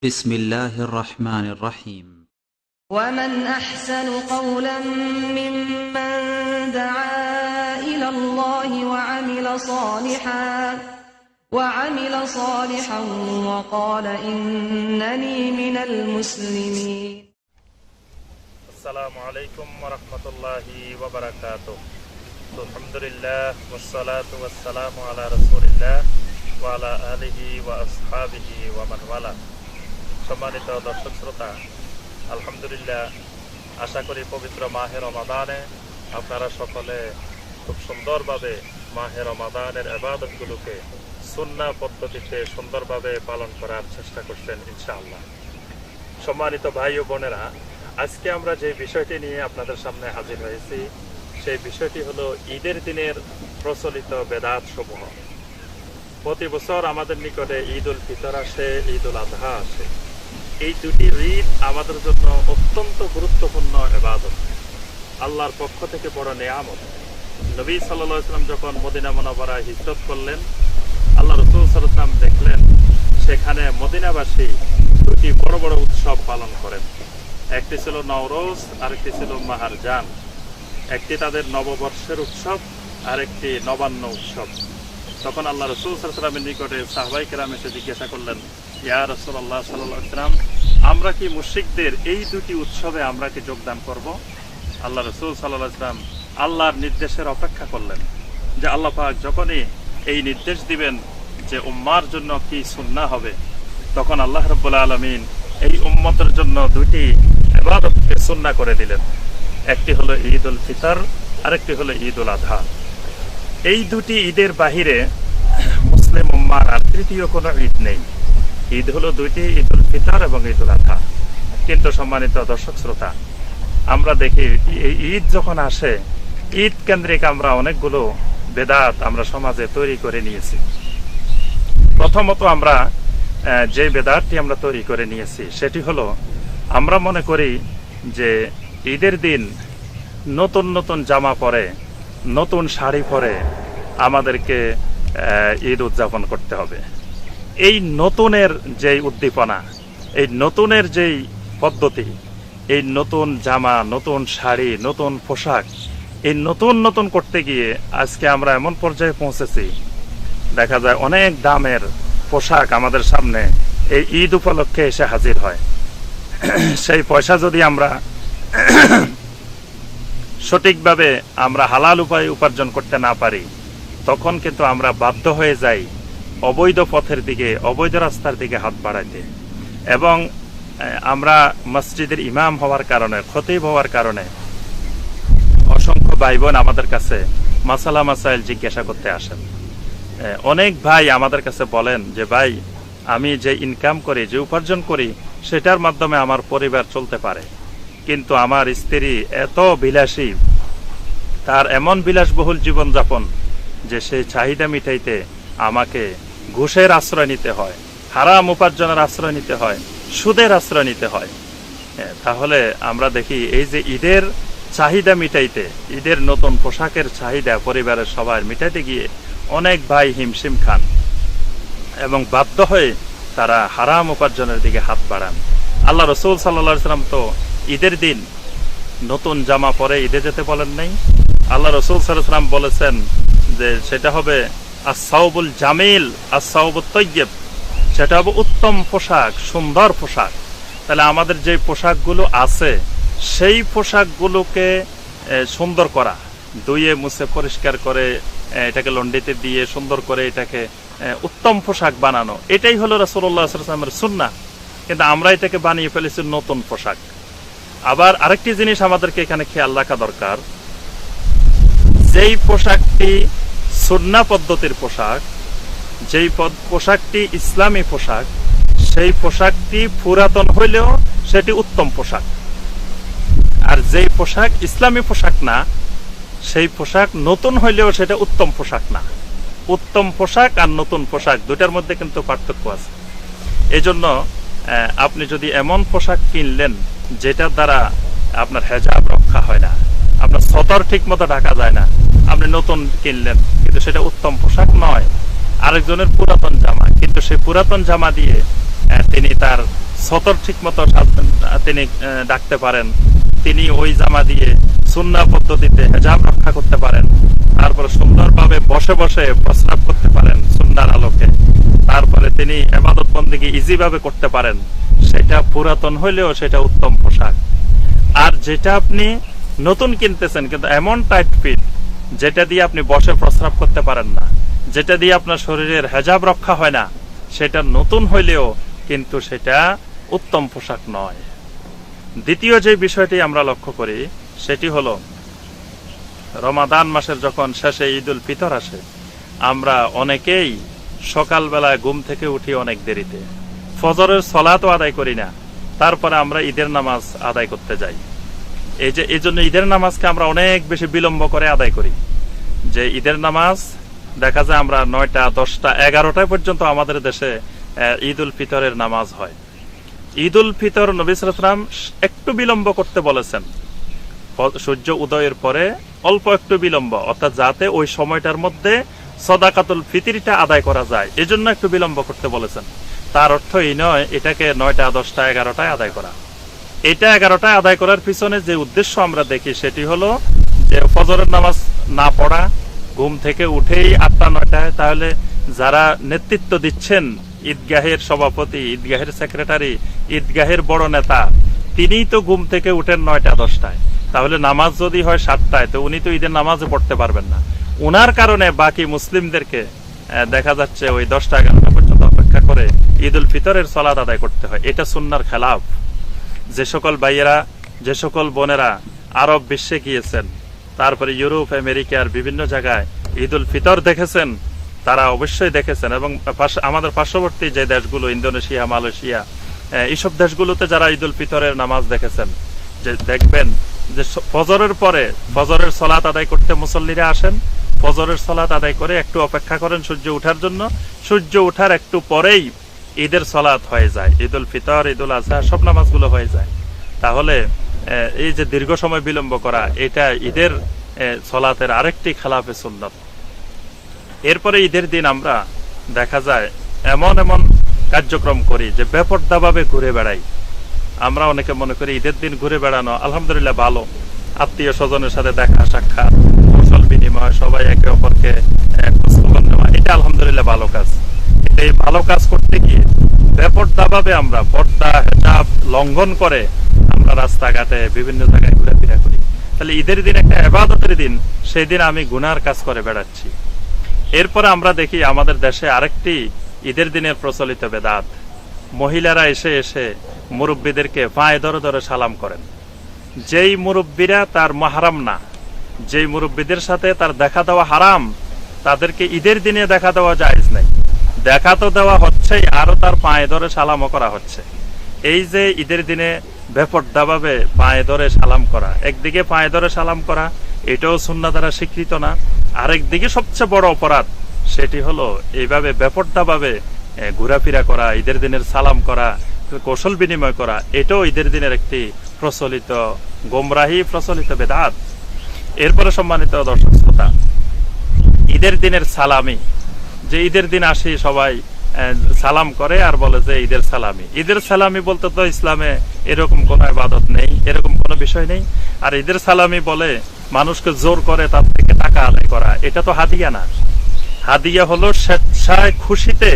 بسم الله الرحمن الرحيم. ومن أحسن قولا ممن دعا إلى الله وعمل صالحا وعمل صالحا وقال إنني من المسلمين. السلام عليكم ورحمة الله وبركاته. الحمد لله والصلاة والسلام على رسول الله وعلى آله وأصحابه ومن والاه. সম্মানিত দর্শক শ্রোতা, আলহামদুলিল্লাহ, আশা করি পবিত্র মাহে রমাদানে আপনারা সকলে খুব সুন্দরভাবে মাহে রমাদানের আবাদতগুলোকে সুন্না পদ্ধতিতে সুন্দরভাবে পালন করার চেষ্টা করছেন ইনশাআল্লাহ। সম্মানিত ভাই ও বোনেরা, আজকে আমরা যে বিষয়টি নিয়ে আপনাদের সামনে হাজির হয়েছি, সেই বিষয়টি হলো ঈদের দিনের প্রচলিত বেদাত সমূহ প্রতি বছর আমাদের নিকটে ঈদ উল ফিতর আসে ঈদ উল আজহা আসে। এই দুটি ঈদ আমাদের জন্য অত্যন্ত গুরুত্বপূর্ণ এবাদত। আল্লাহর পক্ষ থেকে বড় নেয়ামত। নবী সাল্লাহ ইসলাম যখন মদিনা মনোবরা হিজরত করলেন, আল্লাহ রসুল সাল্লাম দেখলেন, সেখানে মদিনাবাসী দুটি বড় বড় উৎসব পালন করেন। একটি ছিল নওরোজ, আরেকটি ছিল মাহারজান। একটি তাদের নববর্ষের উৎসব, আরেকটি নবান্ন উৎসব। তখন আল্লাহ রসুল সাল্লামের নিকটে সাহবাই কেরাম এসে জিজ্ঞাসা করলেন, ইয়া রসুল্লাহ সাল্লাম আমরা কি মুশ্রিকদের এই দুটি উৎসবে আমরা কি যোগদান করব? আল্লাহ রসুল সাল্লাহ ইসলাম আল্লাহর নির্দেশের অপেক্ষা করলেন যে আল্লাহ পাক যখনই এই নির্দেশ দিবেন যে উম্মার জন্য কি সুন্না হবে, তখন আল্লাহ রব্বুল্লা আলমিন এই উম্মতের জন্য দুটি এবাদতকে সুন্না করে দিলেন। একটি হলো ঈদ উল ফিতর, আরেকটি হলো ঈদ উল আধা। এই দুটি ঈদের বাহিরে মুসলিম উম্মার আর তৃতীয় কোনো ঈদ নেই। ঈদ হলো দুইটি, ঈদ উল ফিতর এবং ঈদ উল আধা। কিন্তু সম্মানিত দর্শক শ্রোতা, আমরা দেখি ঈদ যখন আসে, ঈদ কেন্দ্রিক আমরা অনেকগুলো বেদাত আমরা সমাজে তৈরি করে নিয়েছি। প্রথমত আমরা যে বেদাতটি আমরা তৈরি করে নিয়েছি, সেটি হলো আমরা মনে করি যে ঈদের দিন নতুন নতুন জামা পরে, নতুন শাড়ি পরে আমাদেরকে ঈদ উদযাপন করতে হবে। এই নতুনের যেই উদ্দীপনা, এই নতুনের যেই পদ্ধতি, এই নতুন জামা, নতুন শাড়ি, নতুন পোশাক, এই নতুন নতুন করতে গিয়ে আজকে আমরা এমন পর্যায়ে পৌঁছেছি। দেখা যায় অনেক দামের পোশাক আমাদের সামনে এই ঈদ উপলক্ষে এসে হাজির হয়। সেই পয়সা যদি আমরা সঠিকভাবে আমরা হালাল উপায়ে উপার্জন করতে না পারি, তখন কিন্তু আমরা বাধ্য হয়ে যাই অবৈধ পথের দিকে, অবৈধ রাস্তার দিকে হাত বাড়াইতে। এবং আমরা মসজিদের ইমাম হওয়ার কারণে, খতিব হওয়ার কারণে অসংখ্য ভাই বোন আমাদের কাছে মাসালা মাসাইল জিজ্ঞাসা করতে আসেন। অনেক ভাই আমাদের কাছে বলেন যে, ভাই, আমি যে ইনকাম করি, যে উপার্জন করি, সেটার মাধ্যমে আমার পরিবার চলতে পারে। কিন্তু আমার স্ত্রী এত বিলাসী, তার এমন বিলাসবহুল জীবনযাপন যে সেই চাহিদা মিটাইতে আমাকে ঘুষের আশ্রয় নিতে হয় হারাম উপার্জনের আশ্রয় নিতে হয় সুদের আশ্রয় নিতে হয়। হ্যাঁ, তাহলে আমরা দেখি এই যে ঈদের চাহিদা মিটাইতে ঈদের নতুন পোশাকের চাহিদা পরিবারের সবার মিটাইতে গিয়ে অনেক ভাই হিমশিম খান এবং বাধ্য হয়ে তারা হারাম উপার্জনের দিকে হাত বাড়ান। আল্লাহ রসুল সাল্লা সাল্লাম তো ঈদের দিন নতুন জামা পরে ঈদে যেতে বলেন নাই? আল্লাহ রসুল সাল্লাম বলেছেন যে সেটা হবে আসাউবুল জামিল আসাউবুল তৈয়ব। সেটা হবে উত্তম পোশাক, সুন্দর পোশাক। তাহলে আমাদের যে পোশাকগুলো আছে, সেই পোশাকগুলোকে সুন্দর করা। ধুয়ে, মুছে, পরিষ্কার করে এটাকে লন্ডিতে দিয়ে সুন্দর করে এটাকে উত্তম পোশাক বানানো। এটাই হলো রাসুল্লাহামের সুন্না কিন্তু আমরা এটাকে বানিয়ে ফেলেছি নতুন পোশাক। আবার আরেকটি জিনিস আমাদেরকে এখানে খেয়াল রাখা দরকার। যেই পোশাকটি সুন্না পদ্ধতির পোশাক, যেই পোশাকটি ইসলামী পোশাক, সেই পোশাকটি পুরাতন হইলেও সেটি উত্তম পোশাক। আর যেই পোশাক ইসলামী পোশাক না, সেই পোশাক নতুন হইলেও সেটা উত্তম পোশাক না। উত্তম পোশাক আর নতুন পোশাক দুটার মধ্যে কিন্তু পার্থক্য আছে। এই জন্য আপনি যদি এমন পোশাক কিনলেন যেটার দ্বারা আপনার হেজাব রক্ষা হয় না, আপনার সতর ঠিক মতো ঢাকা যায় না, আপনি নতুন কিনলেন কিন্তু সেটা উত্তম পোশাক নয়। আরেকজনের পুরাতন জামা, কিন্তু সেই পুরাতন জামা দিয়ে তিনি তার সতর ঠিক মতো তিনি ডাকতে পারেন। তিনি ওই জামা দিয়ে সুন্না পদ্ধতিতে হেজাব রক্ষা করতে পারেন। তারপরে সুন্দরভাবে বসে বসে প্রস্রাব করতে পারেন সুন্নার আলোকে। তারপরে তিনি এবাদত বন্দিকে ইজিভাবে করতে পারেন। সেটা পুরাতন হইলেও সেটা উত্তম পোশাক। আর যেটা আপনি নতুন কিনতেছেন, কিন্তু এমন টাইট ফিট যেটা দিয়ে আপনি বসে প্রস্রাব করতে পারেন না, যেটা দিয়ে আপনার শরীরের হেজাব রক্ষা হয় না, সেটা নতুন হইলেও কিন্তু সেটা উত্তম পোশাক নয়। দ্বিতীয় যে বিষয়টি আমরা লক্ষ্য করি, সেটি হলো, রমাদান মাসের যখন শেষে ঈদ উল ফিতর আসে, আমরা অনেকেই সকালবেলায় ঘুম থেকে উঠি অনেক দেরিতে। ফজরের সলাতও আদায় করি না, তারপরে আমরা ঈদের নামাজ আদায় করতে যাই। এই যে, এই জন্য ঈদের নামাজকে আমরা অনেক বেশি বিলম্ব করে আদায় করি। যে ঈদের নামাজ, দেখা যায় আমরা নয়টা, দশটা এগারোটা পর্যন্ত আমাদের দেশে ঈদ উল ফিতরের নামাজ হয়। ঈদ উল ফিতর নবিসাম একটু বিলম্ব করতে বলেছেন। সূর্য উদয়ের পরে অল্প একটু বিলম্ব, অর্থাৎ যাতে ওই সময়টার মধ্যে সদাকাতুল ফিতিরটা আদায় করা যায়, এজন্য একটু বিলম্ব করতে বলেছেন। তার অর্থ এই নয়, এটাকে নয়টা, দশটা, এগারোটায় আদায় করা। এটা এগারোটায় আদায় করার পিছনে যে উদ্দেশ্য আমরা দেখি সেটি হলো যে ফজরের নামাজ না পড়া, ঘুম থেকে উঠেই আটটা, নয়টায়, তাহলে যারা নেতৃত্ব দিচ্ছেন ঈদগাহের সভাপতি, ঈদগাহের সেক্রেটারি, ঈদগাহের বড় নেতা, তিনিই তো ঘুম থেকে উঠেন নয়টা, দশটায়। তাহলে নামাজ যদি হয় সাতটায়, তো উনি তো ঈদের নামাজে পড়তে পারবেন না। উনার কারণে বাকি মুসলিমদেরকে দেখা যাচ্ছে ওই দশটা, এগারোটা পর্যন্ত অপেক্ষা করে ঈদ উল ফিতরের সলাদ আদায় করতে হয়। এটা সুন্নার খেলাফ। যে সকল ভাইয়েরা, যে সকল বোনেরা আরব বিশ্বে গিয়েছেন, তারপরে ইউরোপ আমেরিকার বিভিন্ন জায়গায় ঈদ উল ফিতর দেখেছেন, তারা অবশ্যই দেখেছেন এবং আমাদের পার্শ্ববর্তী যে দেশগুলো, ইন্দোনেশিয়া, মালয়েশিয়া এইসব দেশগুলোতে যারা ঈদ উল ফিতরের নামাজ দেখেছেন, যে দেখবেন যে ফজরের পরে, ফজরের সলাত আদায় করতে মুসল্লিরা আসেন, ফজরের সলাত আদায় করে একটু অপেক্ষা করেন সূর্য ওঠার জন্য, সূর্য ওঠার একটু পরেই ঈদের সলাত হয়ে যায় ঈদ উল ফিতর ঈদ উল আজহা সব নামাজগুলো হয়ে যায়। তাহলে এই যে দীর্ঘ সময় বিলম্ব করা, এটা ঈদের সলাতের আরেকটি খেলাফে সুন্নত। এরপরে ঈদের দিন আমরা দেখা যায়, এমন এমন কার্যক্রম করি যে বেপর্দাভাবে ঘুরে বেড়াই। আমরা অনেকে মনে করি ঈদের দিন ঘুরে বেড়ানো আলহামদুলিল্লাহ ভালো। আত্মীয় স্বজনের সাথে দেখা, সাক্ষাৎ, কৌশল বিনিময়, সবাই একে অপরকে আহ, খোঁজখবর নেওয়া এটা আলহামদুলিল্লাহ ভালো কাজ এই ভালো কাজ করতে গিয়ে বেপর্দাভাবে আমরা পর্দা, হেজাব লঙ্ঘন করে আমরা রাস্তাঘাটে বিভিন্ন জায়গায় ঘুরেফেরা করি। তাহলে ঈদের দিন একটা এবাদতের দিন, সেই দিন আমি গুনার কাজ করে বেড়াচ্ছি। এরপরে আমরা দেখি আমাদের দেশে আরেকটি ঈদের দিনের প্রচলিত বেদাত। মহিলারা এসে এসে মুরব্বীদেরকে পায়ে ধরে ধরে সালাম করেন। যেই মুরব্বীরা তার মাহারাম না, যেই মুরব্বীদের সাথে তার দেখা দেওয়া হারাম, তাদেরকে ঈদের দিনে দেখা দেওয়া জায়েজ নেই। দেখা তো দেওয়া হচ্ছেই আরও তার পায়ে ধরে সালামও করা হচ্ছে। এই যে ঈদের দিনে বেপর্দাভাবে পায়ে ধরে সালাম করা, একদিকে পায়ে ধরে সালাম করা, এটাও সুন্না দ্বারা স্বীকৃত না, আরেকদিকে সবচেয়ে বড় অপরাধ সেটি হলো এইভাবে বেপর্দাভাবে ঘোরাফেরা করা, ঈদের দিনের সালাম করা, কৌশল বিনিময় করা, এটাও ঈদের দিনের একটি প্রচলিত, গোমরাহি প্রচলিত বেদাত। এরপরে সম্মানিত দর্শক শ্রোতা, ঈদের দিনের সালামি যে ঈদের দিন আসি সবাই সালাম করে আর বলে যে ঈদের সালামি। ঈদের সালামি বলতে তো ইসলামে এরকম কোনো ইবাদত নেই, এরকম কোনো বিষয় নেই। আর ঈদের সালামি বলে মানুষকে জোর করে তার থেকে টাকা আদায় করা, এটা তো হাদিয়া না। হাদিয়া হলো স্বেচ্ছায় খুশিতে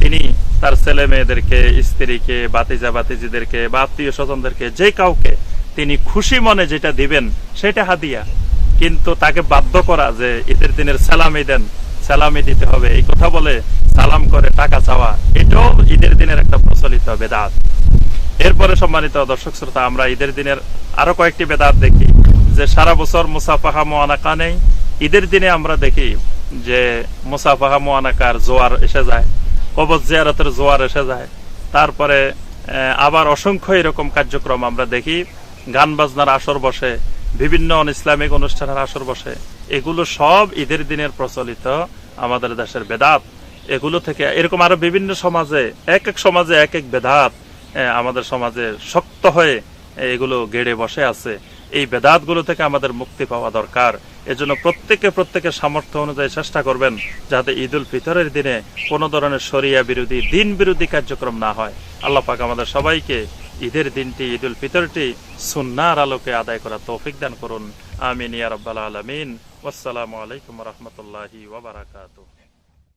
তিনি তার ছেলে মেয়েদেরকে, স্ত্রীকে বাতিজা বাতিজিদেরকে বা আত্মীয় স্বজনদেরকে, যে কাউকে তিনি খুশি মনে যেটা দিবেন, সেটা হাদিয়া। কিন্তু তাকে বাধ্য করা যে ঈদের দিনের সালামি দেন সালামি দিতে হবে। এই কথা বলে সালাম করে টাকা চাওয়া, এটাও ঈদের দিনের একটা প্রচলিত বেদাত। এরপরে সম্মানিত দর্শক শ্রোতা, আমরা ঈদের দিনের আরও কয়েকটি বেদাত দেখি। যে সারা বছর মুসাফাহা মোয়ানাকা নেই। ঈদের দিনে আমরা দেখি যে মুসাফাহা মোয়ানাকার জোয়ার এসে যায় কবজ জিয়ারতের জোয়ার এসে যায়। তারপরে আবার অসংখ্য এরকম কার্যক্রম আমরা দেখি। গান বাজনার আসর বসে, বিভিন্ন ইসলামিক অনুষ্ঠানের আসর বসে। এগুলো সব ঈদের দিনের প্রচলিত আমাদের দেশের বেদাত। এগুলো থেকে এরকম আরও বিভিন্ন সমাজে, এক এক সমাজে এক এক বেদাত আমাদের সমাজে শক্ত হয়ে এগুলো গেড়ে বসে আছে। এই বেদাতগুলো থেকে আমাদের মুক্তি পাওয়া দরকার। এজন্য প্রত্যেকে প্রত্যেকের সামর্থ্য অনুযায়ী চেষ্টা করবেন যাতে ঈদ উল ফিতরের দিনে কোনো ধরনের শরিয়া বিরোধী, দিন বিরোধী কার্যক্রম না হয়। আল্লাহ পাক আমাদের সবাইকে ঈদের দিনটি, ঈদুল ফিতরটি সুন্নার আলোকে আদায় করা তৌফিক দান করুন। آمين يا رب العالمين. والسلام عليكم ورحمة الله وبركاته.